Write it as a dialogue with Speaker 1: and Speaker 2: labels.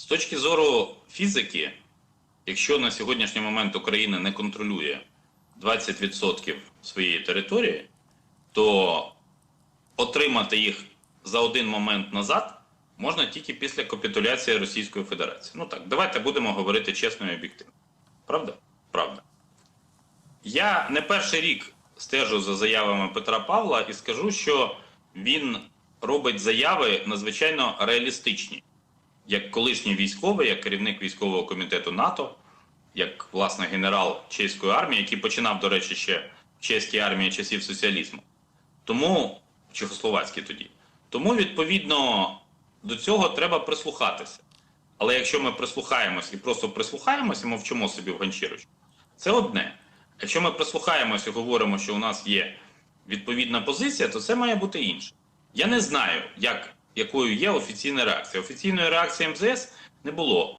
Speaker 1: З точки зору фізики, якщо на сьогоднішній момент Україна не контролює 20% своєї території, то отримати їх за один момент назад можна тільки після капітуляції Російської Федерації. Ну так, давайте будемо говорити чесно і об'єктивно. Правда? Правда. Я не перший рік стежу за заявами Петра Павла і скажу, що він робить заяви надзвичайно реалістичні, як колишній військовий, як керівник військового комітету НАТО, як власне генерал чеської армії, який починав, до речі, ще в чеській армії часів соціалізму. Тому чехословацькій тоді. Тому, відповідно, до цього треба прислухатися. Але якщо ми прислухаємось і просто прислухаємося, мовчимо собі в ганчірочку, це одне. Якщо ми прислухаємося і говоримо, що у нас є відповідна позиція, то це має бути інше. Я не знаю, як, якою є офіційна реакція. Офіційної реакції МЗС не було.